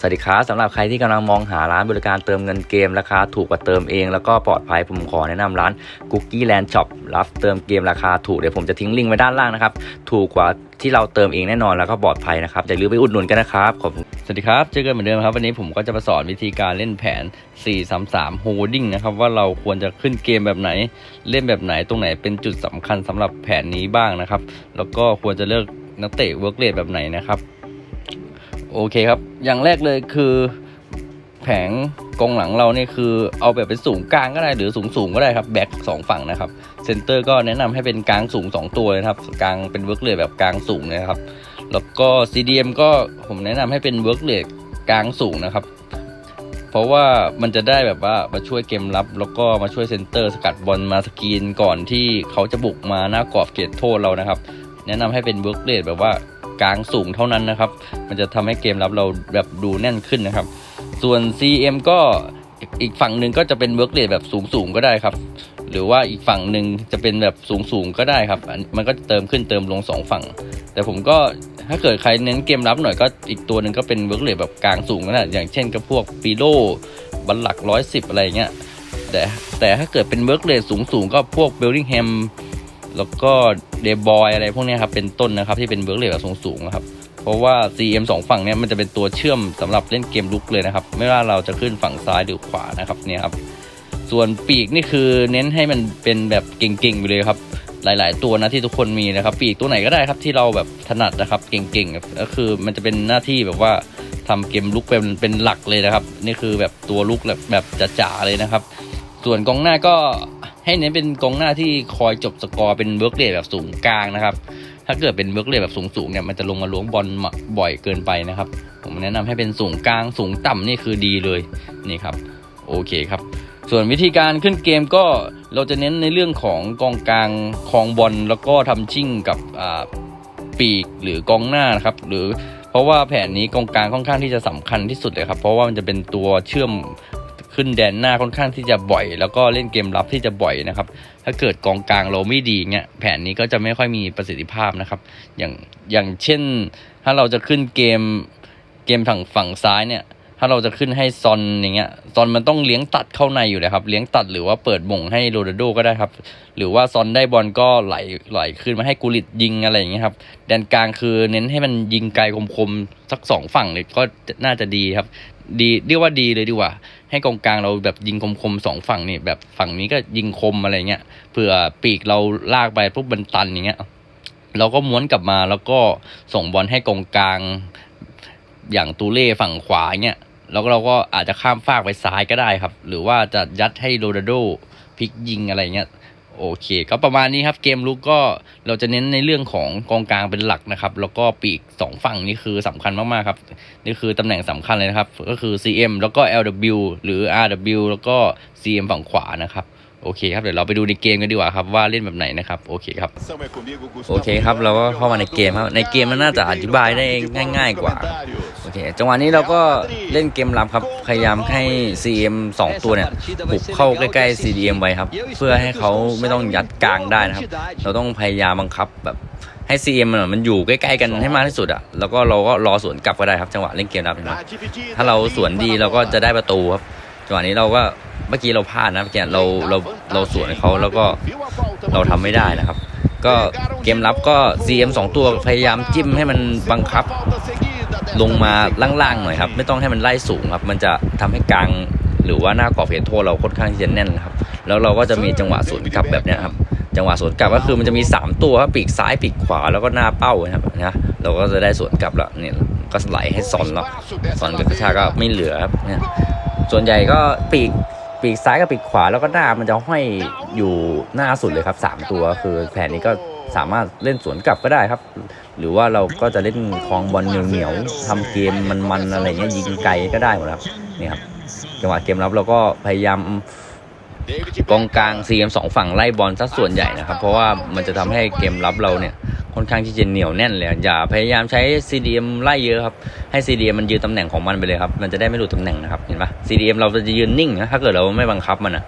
สวัสดีครับสำหรับใครที่กำลังมองหาร้านบริการเติมเงินเกมราคาถูกกว่าเติมเอง แล้วก็ปลอดภัยผมขอแนะนำร้าน Cookie Land Shop รับเติมเกมราคาถูกเดี๋ยวผมจะทิ้งลิงก์ไว้ด้านล่างนะครับถูกกว่าที่เราเติมเองแน่นอนแล้วก็ปลอดภัยนะครับอย่าลืมไปอุดหนุนกันนะครับขอบคุณสวัสดีครับเจอกันเหมือนเดิมครับวันนี้ผมก็จะมาสอนวิธีการเล่นแผน 433 Holding นะครับว่าเราควรจะขึ้นเกมแบบไหน เล่นแบบไหนตรงไหนเป็นจุดสำคัญสำหรับแผนนี้บ้างนะครับ แล้วก็ควรจะเลือกนักเตะเวิร์กเรทแบบไหนนะครับ โอเคครับ อย่างแรกเลยคือ แผงกองหลังเราเนี่ยคือเอาแบบเป็นสูงกลางก็ได้หรือสูงสูงก็ได้ครับแบ็กสองฝั่งนะครับเซนเตอร์ก็แนะนำให้เป็นกลางสูง 2 ตัวนะครับกลางเป็นเวิร์กเลทแบบกลางสูงนะครับ แล้วก็ CDM ก็ผมแนะนำให้เป็นเวิร์กเลทกลางสูงนะครับ เพราะว่ามันจะได้แบบว่ามาช่วยเกมรับ แล้วก็มาช่วยเซนเตอร์สกัดบอลมาสกรีนก่อนที่เขาจะบุกมาหน้ากรอบเขตโทษเรานะครับ แนะนำให้เป็นเวิร์กเลทแบบว่า กลางสูงเท่านั้นนะครับ มันจะทำให้เกมรับเราแบบดูแน่นขึ้นนะครับ ส่วน CM ก็อีกฝั่งหนึ่งก็จะเป็นเวิร์กเรทแบบสูงสูงก็ได้ครับ หรือว่าอีกฝั่งหนึ่งจะเป็นแบบสูงสูงก็ได้ครับอันมันก็เติมขึ้นเติมลงสองฝั่ง แต่ผมก็ถ้าเกิดใครเน้นเกมรับหน่อยก็อีกตัวหนึ่งก็เป็นเวิร์กเรทแบบกลางสูงก็ได้อย่างเช่นกับพวกปีโลบัลลักร้อยสิบอะไรเงี้ยแต่แต่ถ้าเกิดเป็นเวิร์กเรทสูงสูงก็พวกเบลลิงแฮม แล้วก็เดบอยอะไรพวกนี้ครับเป็นต้นนะครับที่เป็นเวิร์กเรทแบบสูงๆนะครับเพราะว่า CM สองฝั่งเนี้ยมันจะเป็นตัวเชื่อมสำหรับเล่นเกมลุกเลยนะครับ ไม่ว่าเราจะขึ้นฝั่งซ้ายหรือขวานะครับเนี่ยครับส่วนปีกนี่คือเน้นให้มันเป็นแบบเก่งๆไปเลยครับ หลาย ๆ ตัวนะที่ทุกคนมีนะครับ ปีกตัวไหนก็ได้ครับที่เราแบบถนัดนะครับเก่งๆก็คือมันจะเป็นหน้าที่แบบว่าทำเกมลุกเป็นเป็นหลักเลยนะครับ นี่คือแบบตัวลุกแบบแบบจ๋าๆเลยนะครับ ส่วนกองหน้าก็ ให้เน้นเป็นกองหน้าที่คอยจบสกอร์เป็นเวิร์กเรทแบบสูงกลางนะครับ ถ้าเกิดเป็นเวิร์กเรทแบบสูงๆเนี่ยมันจะลงมาล้วงบอลบ่อยเกินไปนะครับ ผมแนะนำให้เป็นสูงกลางสูงต่ำนี่คือดีเลยนี่ครับโอเคครับ ส่วนวิธีการขึ้นเกมก็เราจะเน้นในเรื่องของกองกลางคลองบอลแล้วก็ทำชิ่งกับปีกหรือกองหน้านะครับหรือเพราะว่าแผนนี้กองกลางค่อนข้างที่จะสำคัญที่สุดเลยครับ เพราะว่ามันจะเป็นตัวเชื่อม ขึ้นแดนหน้าค่อนข้างที่จะบ่อย แล้วก็เล่นเกมรับที่จะบ่อยนะครับ ถ้าเกิดกองกลางเราไม่ดีเงี้ยแผนนี้ก็จะไม่ค่อยมีประสิทธิภาพนะครับ อย่างอย่างเช่น ถ้าเราจะขึ้นเกมเกมทางฝั่งซ้ายเนี่ย ถ้าเราจะขึ้นให้ซอนอย่างเงี้ยซอนมันต้องเลี้ยงตัดเข้าในอยู่เลยครับ เลี้ยงตัดหรือว่าเปิดบ่งให้โรนัลโดก็ได้ครับ หรือว่าซอนได้บอลก็ไหลไหลขึ้นมาให้กูริตยิงอะไรอย่างเงี้ยครับแดนกลางคือเน้นให้มันยิงไกลคมๆสักสองฝั่งเลยก็น่าจะดีครับ ดีเรียกว่าดีเลยดีกว่า ให้กองกลางเราแบบยิงคมๆสองฝั่งนี่แบบฝั่งนี้ก็ยิงคมอะไรเงี้ยเผื่อปีกเราลากไปปุ๊บมันตันอย่างเงี้ยเราก็ม้วนกลับมาแล้วก็ส่งบอลให้กองกลางอย่างตูเล่ฝั่งขวาเงี้ย แล้วเราก็อาจจะข้ามฟากไปซ้ายก็ได้ครับ หรือว่าจะยัดให้โรนัลโดพลิกยิงอะไรเงี้ยโอเคก็ประมาณนี้ครับเกมลุกก็เราจะเน้นในเรื่องของกองกลางเป็นหลักนะครับ แล้วก็ปีกสองฝั่งนี่คือสำคัญมากๆครับ นี่คือตำแหน่งสำคัญเลยนะครับ ก็คือ CM แล้วก็ LW หรือ RW แล้วก็ CM ฝั่งขวานะครับ โอเคครับเดี๋ยวเราไปดูในเกมกันดีกว่าครับว่าเล่นแบบไหนนะครับโอเคครับโอเคครับเราก็เข้ามาในเกมครับในเกมมันน่าจะอธิบายได้ง่าย ๆ กว่าโอเคจังหวะนี้เราก็เล่นเกมรับครับพยายามให้ CM 2 ตัวเนี่ยบุกเข้าใกล้ๆ CDM ไว้ครับ เพื่อให้เขาไม่ต้องยัดกลางได้นะครับ เราต้องพยายามบังคับแบบให้ CM มันมันอยู่ใกล้ๆกันให้มากที่สุดอะแล้วก็เราก็รอสวนกลับก็ได้ครับ จังหวะเล่นเกมรับนไหมถ้าเราสวนดีเราก็จะได้ประตูครับจังหวะนี้เราก็ เมื่อกี้เราพลาดนะเมื่อกี้เราเราเราสวนเขาแล้วก็เราทำไม่ได้นะครับ ก็เกมรับก็ CM 2 ตัวพยายามจิ้มให้มันบังคับ ลงมาล่างๆหน่อยครับ ไม่ต้องให้มันไล่สูงครับ มันจะทำให้กลางหรือว่าหน้ากรอบเขตโทษเราค่อนข้างที่จะแน่นนะครับ แล้วเราก็จะมีจังหวะสวนกลับแบบนี้ครับจังหวะสวนกลับก็คือมันจะมี 3 ตัวครับปีกซ้ายปีกขวาแล้วก็หน้าเป้านะครับนะเราก็จะได้สวนกลับแล้วเนี่ยก็ไหลให้ซอนแล้วซอนกับกระชากก็ไม่เหลือครับเนี่ยส่วนใหญ่ก็ปีก ปีกซ้ายกับปีกขวาแล้วก็หน้ามันจะห้อยอยู่หน้าสุดเลยครับสามตัวคือแผนนี้ก็สามารถเล่นสวนกลับก็ได้ครับ หรือว่าเราก็จะเล่นคลองบอลเหนียวๆทำเกมมันๆอะไรเงี้ยยิงไกลก็ได้หมดครับนี่ครับจังหวะเกมรับเราก็พยายามกองกลาง CM สองฝั่งไล่บอลซะส่วนใหญ่นะครับ เพราะว่ามันจะทำให้เกมรับเราเนี่ย ค่อนข้างที่จะเหนียวแน่นเลยอย่าพยายามใช้ CDM ไล่เยอะครับให้ CDM มันยืนตำแหน่งของมันไปเลยครับมันจะได้ไม่หลุดตำแหน่งนะครับเห็นปะ CDM เราจะยืนนิ่งนะถ้าเกิดเราไม่บังคับมันนะ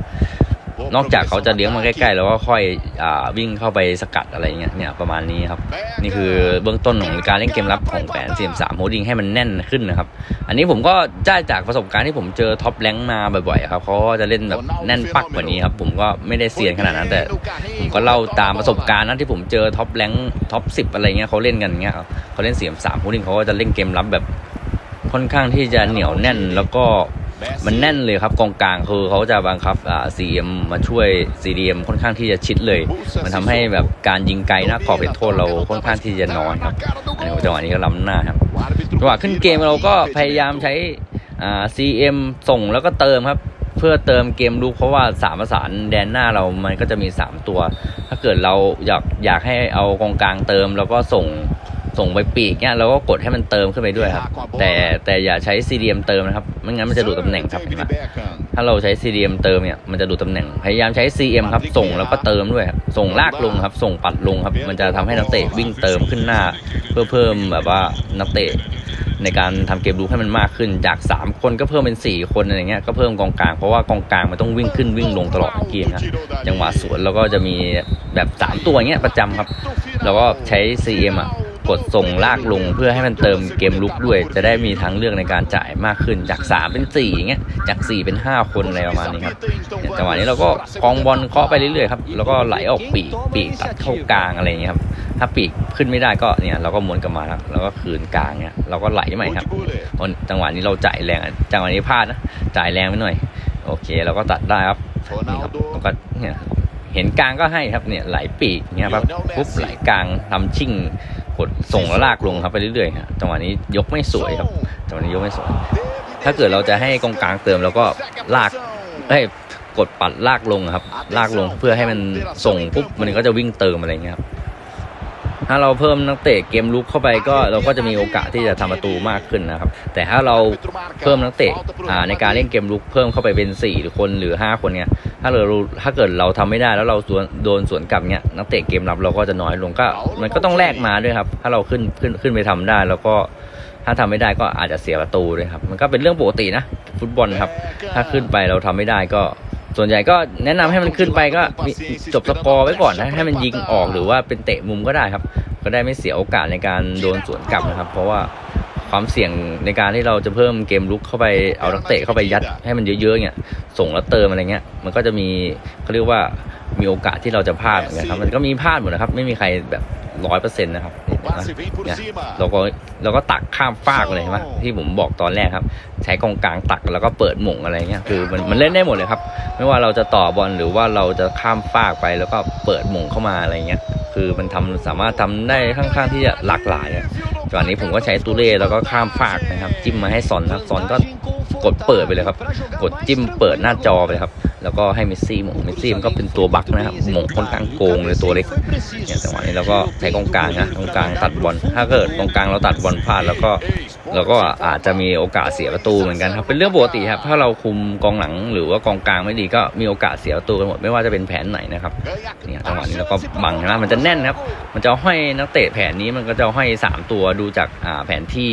นอกจากเขาจะเลี้ยงมาใกล้ๆ แล้วก็ค่อยอ่าวิ่งเข้าไปสกัดอะไรเงี้ยเนี่ยประมาณนี้ครับ นี่คือเบื้องต้นของการเล่นเกมรับของแผน CM3 โฮดดิ้งให้มันแน่นขึ้นนะครับ อันนี้ผมก็ได้จากประสบการณ์ที่ผมเจอท็อปแรงมาบ่อยๆครับเขาก็จะเล่นแบบแน่นปักกว่านี้ครับ ผมก็ไม่ได้เซียนขนาดนั้นแต่ผมก็เล่าตามประสบการณ์นะที่ผมเจอท็อปแรงท็อปสิอะไรเงี้ยเขาเล่นกันเงี้ยครับเขาเล่น CM3 โฮดดิ้งเขาก็จะเล่นเกมรับแบบค่อนข้างที่จะเหนียวแน่นแล้วก็ มันแน่นเลยครับกองกลางคือเขาจะบังคับอ่า CM มาช่วย CDM ค่อนข้างที่จะชิดเลย มันทำให้แบบการยิงไกลหน้ากรอบเป็นโทษเราค่อนข้างที่จะน้อยครับอันนี้จังหวะนี้ก็ล้ำหน้าครับจังหวะขึ้นเกมเราก็พยายามใช้อ่า CM ส่งแล้วก็เติมครับเพื่อเติมเกมลุกเพราะว่าสามประสานแดนหน้าเรามันก็จะมี 3 ตัว ถ้าเกิดเราอยากอยากให้เอากองกลางเติม แล้วก็ส่ง ส่งไปปีกเนี่ยเราก็กดให้มันเติมขึ้นไปด้วยครับ แต่แต่อย่าใช้ CDM เติมนะครับไม่งั้นมันจะดูดตำแหน่งครับเห็นไหมถ้าเราใช้ CDM เติมเนี่ยมันจะดูตำแหน่งพยายามใช้ CM ครับ ส่งแล้วก็เติมด้วยครับส่งลากลงครับ ส่งปัดลงครับ มันจะทำให้นักเตะวิ่งเติมขึ้นหน้า เพื่อเพิ่มแบบว่านักเตะในการทำเกมลุกให้มันมากขึ้นจาก 3 คนก็เพิ่มเป็น 4 คนอะไรเงี้ยก็เพิ่มกองกลางเพราะว่ากองกลางมันต้องวิ่งขึ้นวิ่งลงตลอดทั้งเกมครับจังหวะสวนแล้วก็จะมีแบบ 3 ตัวเงี้ยประจำครับ แล้วก็ใช้ CM อะ กดส่งลากลงเพื่อให้มันเติมเกมลุกด้วย จะได้มีทางเลือกในการจ่ายมากขึ้นจาก 3 เป็น4อย่างเงี้ยจาก 4 เป็น 5 คนอะไรประมาณนี้ครับจังหวะนี้เราก็กองบอลเคาะไปเรื่อยๆครับแล้วก็ไหลออกปีกปีกตัดเข้ากลางอะไรอย่างเงี้ยครับถ้าปีกขึ้นไม่ได้ก็เนี่ยเราก็ม้วนกลับมาครับแล้วก็คืนกลางเนี่ยเราก็ไหลใหม่ครับจังหวะนี้เราจ่ายแรงจังหวะนี้พลาดนะจ่ายแรงไปหน่อย โอเคเราก็ตัดได้ครับนี่ครับก็เนี่ยเห็นกลางก็ให้ครับเนี่ยไหลปีกเนี่ยครับปุ๊บไหลกลางทำชิ่ง กดส่งแล้วลากลงครับไปเรื่อยๆครับจังหวะนี้ยกไม่สวยครับจังหวะนี้ยกไม่สวย ถ้าเกิดเราจะให้กองกลางเติมแล้วก็ลากให้กดปัดลากลงครับ ลากลงเพื่อให้มันส่งปุ๊บมันก็จะวิ่งเติมอะไรเงี้ยครับ ถ้าเราเพิ่มนักเตะเกมลุกเข้าไปก็เราก็จะมีโอกาสที่จะทำประตูมากขึ้นนะครับ แต่ถ้าเราเพิ่มนักเตะในการเล่นเกมลุกเพิ่มเข้าไปเป็น4หรือคนหรือ 5 คนเนี้ยถ้าเราถ้าเกิดเราทำไม่ได้แล้วเราสวนโดนสวนกลับเนี้ยนักเตะเกมรับเราก็จะน้อยลงก็ มันก็ต้องแลกมาด้วยครับ ถ้าเราขึ้นขึ้นขึ้นไปทำได้แล้วก็ถ้าทำไม่ได้ก็อาจจะเสียประตูด้วยครับ มันก็เป็นเรื่องปกตินะ ฟุตบอลครับ ถ้าขึ้นไปเราทำไม่ได้ก็ ส่วนใหญ่ก็แนะนำให้มันขึ้นไปก็จบสกอร์ไว้ก่อนนะให้มันยิงออกหรือว่าเป็นเตะมุมก็ได้ครับ ก็ได้ไม่เสียโอกาสในการโดนสวนกลับนะครับ เพราะว่าความเสี่ยงในการที่เราจะเพิ่มเกมลุกเข้าไปเอานักเตะเข้าไปยัดให้มันเยอะๆเนี่ยส่งแล้วเติมอะไรเงี้ย มันก็จะมีเขาเรียกว่ามีโอกาสที่เราจะพลาดเหมือนกันครับ มันก็มีพลาดหมดนะครับ ไม่มีใครแบบ ร้อยเปอร์เซ็นต์นะครับเนี่ยเราก็เราก็ตักข้ามฟากเลยใช่ไหมที่ผมบอกตอนแรกครับ ใช้กองกลางตักแล้วก็เปิดหม่งอะไรเงี้ยคือมันมันเล่นได้หมดเลยครับ ไม่ว่าเราจะต่อบอลหรือว่าเราจะข้ามฟากไปแล้วก็เปิดหม่งเข้ามาอะไรเงี้ยคือมันทำสามารถทำได้ค่อนข้างที่จะหลากหลายอะจังหวะนี้ผมก็ใช้ตูเล่แล้วก็ข้ามฟากนะครับ จิ้มมาให้ซอนครับซอนก็กดเปิดไปเลยครับ กดจิ้มเปิดหน้าจอไปเลยครับ แล้วก็ให้เมสซี่หม่งเมสซี่มันก็เป็นตัวบักนะครับหม่งค่อนข้างโกงเลยตัวเล็กเนี่ยจังหวะนี้เราก็ใช้กองกลางนะกองกลางตัดบอลถ้าเกิดกองกลางเราตัดบอลพลาดแล้วก็เราก็อาจจะมีโอกาสเสียประตูเหมือนกันครับเป็นเรื่องปกติครับถ้าเราคุมกองหลังหรือว่ากองกลางไม่ดีก็มีโอกาสเสียประตูกันหมดไม่ว่าจะเป็นแผนไหนนะครับเนี่ยจังหวะนี้เราก็บังนะมันจะแน่นครับ มันจะห้อยนักเตะแผนนี้มันก็จะห้อยสามตัวดูจากอ่าแผนที่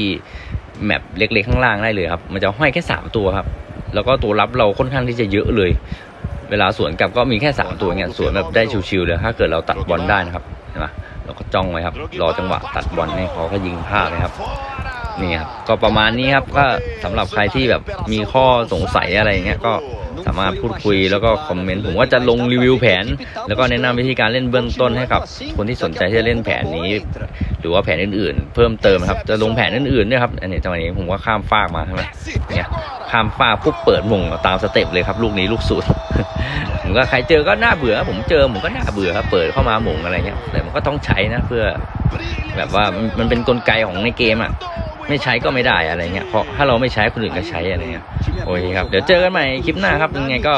แมปเล็กๆข้างล่างได้เลยครับ มันจะห้อยแค่สามตัวครับ แล้วก็ตัวรับเราค่อนข้างที่จะเยอะเลย เวลาสวนกลับก็มีแค่สามตัวเงี้ยสวนแบบได้ชิวๆเลยถ้าเกิดเราตัดบอลได้นะครับเห็นไหมเราก็จ้องไว้ครับรอจังหวะตัดบอลให้เขาก็ยิงพลาดนะครับนี่ครับก็ประมาณนี้ครับก็สำหรับใครที่แบบมีข้อสงสัยอะไรเงี้ยก็ สามารถพูดคุยแล้วก็คอมเมนต์ผมว่าจะลงรีวิวแผน แล้วก็แนะนำวิธีการเล่นเบื้องต้นให้กับคนที่สนใจที่จะเล่นแผนนี้ หรือว่าแผนอื่น ๆ เพิ่มเติมครับจะลงแผนอื่นๆด้วยครับอันนี้จังหวะนี้ผมว่าข้ามฟากมาใช่ไหมเนี่ยข้ามฟากปุ๊บเปิดมงตามสเต็ปเลยครับลูกนี้ลูกสูตรผมก็ใครเจอก็น่าเบื่อผมเจอผมก็น่าเบื่อครับเปิดเข้ามาหมงอะไรเงี้ยแต่มันก็ต้องใช้นะเพื่อ แบบว่ามันมันเป็นกลไกของในเกมอะ ไม่ใช้ก็ไม่ได้อะไรเงี้ยเพราะถ้าเราไม่ใช้คนอื่นก็ใช้อะไรเงี้ยโอเคครับเดี๋ยวเจอกันใหม่คลิปหน้าครับยังไงก็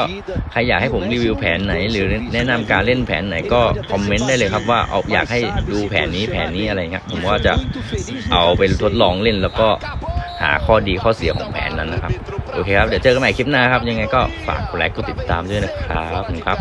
ใครอยากให้ผมรีวิวแผนไหน หรือแนะนำการเล่นแผนไหนก็คอมเมนต์ได้เลยครับว่าเอาอยากให้ดูแผนนี้แผนนี้อะไรเงี้ยผมว่าจะเอาไปทดลองเล่นแล้วก็หาข้อดีข้อเสียของแผนนั้นนะครับ โอเคครับ เดี๋ยวเจอกันใหม่คลิปหน้าครับ ยังไงก็ฝากกดไลค์กดติดตามด้วยนะครับขอบคุณครับ